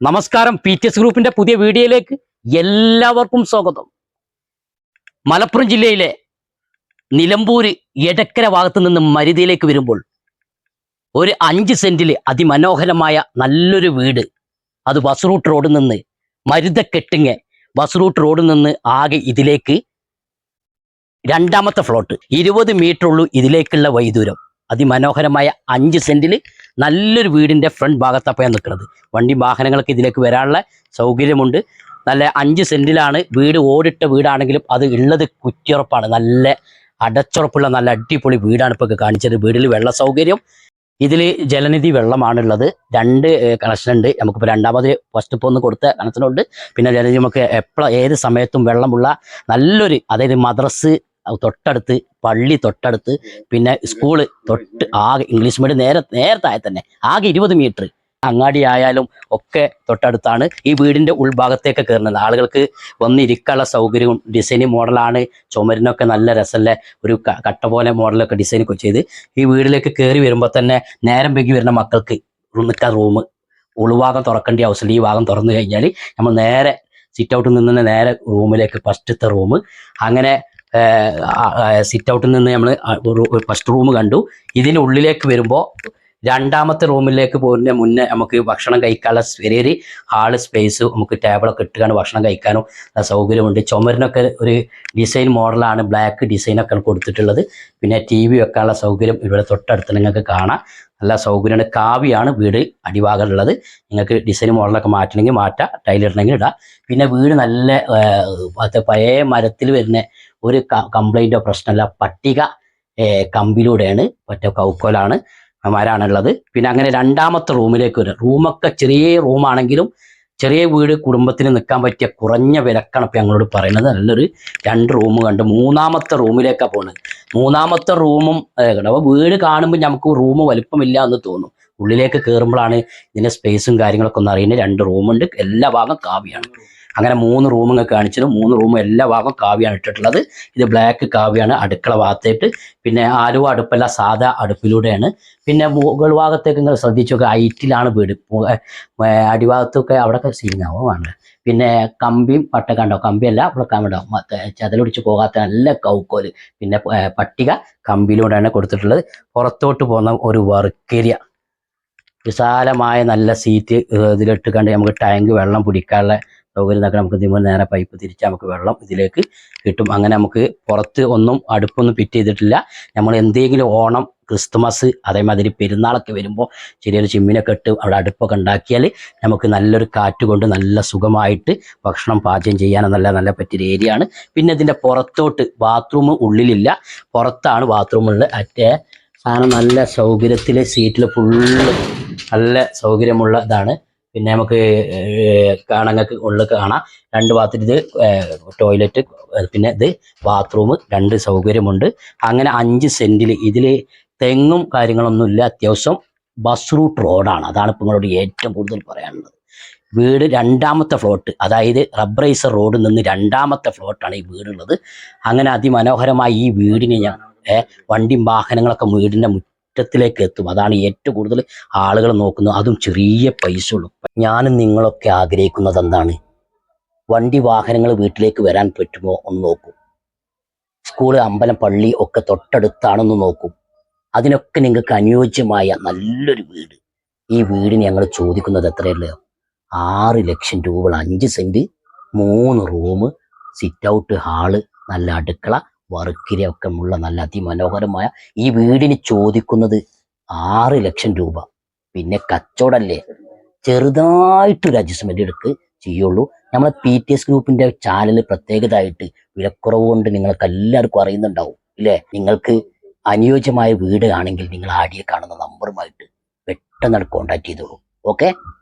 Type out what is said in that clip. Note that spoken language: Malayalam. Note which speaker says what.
Speaker 1: നമസ്കാരം പി ടി എസ് ഗ്രൂപ്പിന്റെ പുതിയ വീഡിയോയിലേക്ക് എല്ലാവർക്കും സ്വാഗതം. മലപ്പുറം ജില്ലയിലെ നിലമ്പൂര് എടക്കര ഭാഗത്ത് നിന്ന് മരുതിയിലേക്ക് വരുമ്പോൾ ഒരു അഞ്ച് സെന്റിൽ അതിമനോഹരമായ നല്ലൊരു വീട്. അത് ബസ് റൂട്ട് റോഡിൽ നിന്ന് മരുതക്കെട്ടിങ് ബസ് റൂട്ട് റോഡിൽ നിന്ന് ആകെ ഇതിലേക്ക് രണ്ടാമത്തെ ഫ്ലോട്ട് ഇരുപത് മീറ്റർ ഉള്ളൂ ഇതിലേക്കുള്ള വൈദൂരം അതിമനോഹരമായ അഞ്ച് സെന്റിൽ നല്ലൊരു വീടിന്റെ ഫ്രണ്ട് ഭാഗത്തപ്പോഴാണ് നിൽക്കുന്നത് വണ്ടി വാഹനങ്ങൾക്ക് ഇതിലേക്ക് വരാനുള്ള സൗകര്യമുണ്ട്. നല്ല അഞ്ച് സെന്റിലാണ് വീട് ഓടിട്ട വീടാണെങ്കിലും അത് ഉള്ളത് കുറ്റിയുറപ്പാണ്. നല്ല അടച്ചുറപ്പുള്ള നല്ല അടിപൊളി വീടാണ് ഇപ്പോൾ കാണിച്ചത്. വീടിൽ വെള്ള സൗകര്യം ഇതിൽ ജലനിധി വെള്ളമാണുള്ളത്. രണ്ട് കണക്ഷൻ ഉണ്ട്. നമുക്കിപ്പോൾ രണ്ടാമത് ഫസ്റ്റ് ഇപ്പോൾ ഒന്ന് കൊടുത്ത കണക്ഷനുണ്ട് പിന്നെ ജലനിധി നമുക്ക് എപ്പോഴും ഏത് സമയത്തും വെള്ളമുള്ള നല്ലൊരു അതായത് മദ്രസ് തൊട്ടടുത്ത് പള്ളി തൊട്ടടുത്ത് പിന്നെ സ്കൂൾ തൊട്ട് ആകെ ഇംഗ്ലീഷ് മീഡിയം നേരെ നേരത്തായ തന്നെ ആകെ ഇരുപത് മീറ്റർ അങ്ങാടി ആയാലും ഒക്കെ തൊട്ടടുത്താണ് ഈ വീടിന്റെ ഉൾഭാഗത്തേക്ക് കയറുന്നത്. ആളുകൾക്ക് വന്നിരിക്കാനുള്ള സൗകര്യവും ഡിസൈൻ മോഡലാണ്. ചുമരിനൊക്കെ നല്ല രസമല്ലേ? ഒരു കട്ട പോലെ മോഡലൊക്കെ ഡിസൈൻ ഒക്കെ ചെയ്ത് ഈ വീടിലേക്ക് കയറി വരുമ്പോൾ തന്നെ നേരം വൈകി വരുന്ന മക്കൾക്ക് നിൽക്കാൻ റൂം ഉൾഭാഗം തുറക്കേണ്ട ആവശ്യമില്ല. ഈ ഭാഗം തുറന്നു കഴിഞ്ഞാൽ നമ്മൾ നേരെ സിറ്റ് ഔട്ടിൽ നിന്ന് നേരെ റൂമിലേക്ക് ഫസ്റ്റത്തെ റൂം അങ്ങനെ സിറ്റ് ഔട്ടിൽ നിന്ന് നമ്മൾ ഒരു ഫസ്റ്റ് റൂം കണ്ടു. ഇതിനുള്ളിലേക്ക് വരുമ്പോൾ രണ്ടാമത്തെ റൂമിലേക്ക് പോകുന്നതിന് മുന്നേ നമുക്ക് ഭക്ഷണം കഴിക്കാനുള്ള ചെറിയൊരു ഹാൾ സ്പേസ് നമുക്ക് ടേബിളൊക്കെ ഇട്ടുകൊണ്ട് ഭക്ഷണം കഴിക്കാനും സൗകര്യമുണ്ട്. ചുമരിനൊക്കെ ഒരു ഡിസൈൻ മോഡലാണ് ബ്ലാക്ക് ഡിസൈനൊക്കെ കൊടുത്തിട്ടുള്ളത്. പിന്നെ ടി വി വെക്കാനുള്ള സൗകര്യം ഇവിടെ തൊട്ടടുത്ത് നിങ്ങൾക്ക് കാണാം. നല്ല സൗകര്യമാണ്. കാവിയാണ് വീട് അടിഭാഗമുള്ളത് നിങ്ങൾക്ക് ഡിസൈൻ മോഡലൊക്കെ മാറ്റണമെങ്കിൽ മാറ്റാം. ടൈലിടണമെങ്കിൽ ഇടാം. പിന്നെ വീട് നല്ല പഴയ മരത്തിൽ വരുന്ന ഒരു കംപ്ലൈന്റോ പ്രശ്നമല്ല പട്ടിക കമ്പിലൂടെയാണ്. മറ്റേ കൗക്കോലാണ്. മരാണുള്ളത് പിന്നെ അങ്ങനെ രണ്ടാമത്തെ റൂമിലേക്ക് വരും. റൂമൊക്കെ ചെറിയ റൂമാണെങ്കിലും ചെറിയ വീട് കുടുംബത്തിന് നിൽക്കാൻ പറ്റിയ കുറഞ്ഞ വിലക്കാണ് ഇപ്പം ഞങ്ങളോട് പറയുന്നത്. നല്ലൊരു രണ്ട് റൂം കണ്ട് മൂന്നാമത്തെ റൂമിലേക്കാണ് പോകുന്നത്. മൂന്നാമത്തെ റൂമും അപ്പോൾ വീട് കാണുമ്പോൾ നമുക്ക് റൂം വലുപ്പമില്ല എന്ന് തോന്നും. ഉള്ളിലേക്ക് കയറുമ്പോഴാണ് ഇതിന്റെ സ്പേസും കാര്യങ്ങളൊക്കെ ഒന്ന് അറിയുന്നത്. രണ്ട് റൂമുണ്ട്. എല്ലാ ഭാഗം കാവ്യാണ്. അങ്ങനെ മൂന്ന് റൂമുകൾ കാണിച്ചത് മൂന്ന് റൂമും എല്ലാ ഭാഗവും കാവ്യാണ് ഇട്ടിട്ടുള്ളത്. ഇത് ബ്ലാക്ക് കാവ്യാണ് അടുക്കള ഭാഗത്തേട്ട് പിന്നെ ആലുവ അടുപ്പല്ല സാധാ അടുപ്പിലൂടെയാണ്. പിന്നെ മുകൾ ഭാഗത്തേക്ക് നിങ്ങൾ ശ്രദ്ധിച്ചു നോക്കുക ഹൈറ്റിലാണ് വീട്. അടിഭാഗത്തൊക്കെ അവിടെയൊക്കെ സീനാവുമാണ് പിന്നെ കമ്പിയും പട്ട കണ്ടോ? കമ്പിയല്ല അവിടെ കണ്ടോ? ചതലൊടിച്ച് പോകാത്ത നല്ല കൗക്കോൽ. പിന്നെ പട്ടിക കമ്പിയിലൂടെയാണ് കൊടുത്തിട്ടുള്ളത്. പുറത്തോട്ട് പോകുന്ന ഒരു വർക്കേരിയ വിശാലമായ നല്ല സീറ്റ് ഇതിലിട്ട് കണ്ട് നമുക്ക് ടാങ്ക് വെള്ളം പിടിക്കാനുള്ള സൗകര്യം നമുക്ക് ഇതിന് നേരെ പൈപ്പ് തിരിച്ച് നമുക്ക് വെള്ളം ഇതിലേക്ക് കിട്ടും. അങ്ങനെ നമുക്ക് പുറത്ത് ഒന്നും അടുപ്പൊന്നും ഫിറ്റ് ചെയ്തിട്ടില്ല. നമ്മൾ എന്തെങ്കിലും ഓണം ക്രിസ്തുമസ് അതേമാതിരി പെരുന്നാളൊക്കെ വരുമ്പോൾ ചെറിയൊരു ചിമ്മിനൊക്കെ ഇട്ട് അവിടെ അടുപ്പൊക്കെ ഉണ്ടാക്കിയാൽ നമുക്ക് നല്ലൊരു കാറ്റ് കൊണ്ട് നല്ല സുഖമായിട്ട് ഭക്ഷണം പാചകം ചെയ്യാനും നല്ല നല്ല പറ്റിയൊരു ഏരിയ ആണ്. പിന്നെ ഇതിന്റെ പുറത്തോട്ട് ബാത്റൂം ഉള്ളിലില്ല. പുറത്താണ് ബാത്റൂമുള്ളത് അറ്റേ സാധനം നല്ല സൗകര്യത്തിൽ സീറ്റിൽ ഫുള്ള് നല്ല സൗകര്യമുള്ള ഇതാണ്. പിന്നെ നമുക്ക് കാണങ്ങൾക്ക് ഉള്ളിൽ കാണാം. രണ്ട് ഭാഗത്തിൽ ഇത് ടോയ്ലറ്റ് പിന്നെ ഇത് ബാത്റൂം രണ്ട് സൗകര്യമുണ്ട്. അങ്ങനെ അഞ്ച് സെന്റിൽ ഇതിൽ തെങ്ങും കാര്യങ്ങളൊന്നുമില്ല അത്യാവശ്യം ബസ് റൂട്ട് റോഡാണ് അതാണ് ഇപ്പം നിങ്ങളോട് ഏറ്റവും കൂടുതൽ പറയാനുള്ളത്. വീട് രണ്ടാമത്തെ ഫ്ലോട്ട് അതായത് റബ്ബറൈസർ റോഡിൽ നിന്ന് രണ്ടാമത്തെ ഫ്ലോട്ടാണ് ഈ വീടുള്ളത്. അങ്ങനെ അതിമനോഹരമായി ഈ വീടിനെ ഞാൻ വണ്ടിയും വാഹനങ്ങളൊക്കെ വീടിന്റെ മുറ്റത്തിലേക്ക് എത്തും. അതാണ് ഏറ്റവും കൂടുതൽ ആളുകൾ നോക്കുന്നത്. അതും ചെറിയ പൈസ ഉള്ളൂ. ഞാനും നിങ്ങളൊക്കെ ആഗ്രഹിക്കുന്നത് എന്താണ് വണ്ടി വാഹനങ്ങൾ വീട്ടിലേക്ക് വരാൻ പറ്റുമോ ഒന്ന് നോക്കും. സ്കൂൾ അമ്പലം പള്ളി ഒക്കെ തൊട്ടടുത്താണെന്ന് നോക്കും. അതിനൊക്കെ നിങ്ങൾക്ക് അനുയോജ്യമായ നല്ലൊരു വീട്. ഈ വീടിന് ഞങ്ങൾ ചോദിക്കുന്നത് എത്രയല്ലേ? ആറ് ലക്ഷം രൂപ അഞ്ച് സെന്റ് മൂന്ന് റൂം സിറ്റ് ഔട്ട് ഹാൾ നല്ല അടുക്കള ഉള്ള നല്ല അതിമനോഹരമായ ഈ വീടിന് ചോദിക്കുന്നത് ആറ് ലക്ഷം രൂപ. പിന്നെ കച്ചവടല്ലേ? ചെറുതായിട്ടൊരു അഡ്ജസ്റ്റ്മെന്റ് എടുക്ക് ചെയ്യുള്ളൂ. നമ്മളെ പി ടി എസ് ഗ്രൂപ്പിന്റെ ചാനൽ പ്രത്യേകതയായിട്ട് വിലക്കുറവ് കൊണ്ട് നിങ്ങൾക്ക് എല്ലാവർക്കും അറിയുന്നുണ്ടാവും ഇല്ലേ? നിങ്ങൾക്ക് അനുയോജ്യമായ വീട് ആണെങ്കിൽ നിങ്ങൾ ആടിയെ കാണുന്ന നമ്പറുമായിട്ട് പെട്ടെന്ന് കോൺടാക്ട് ചെയ്തോളൂ. ഓക്കെ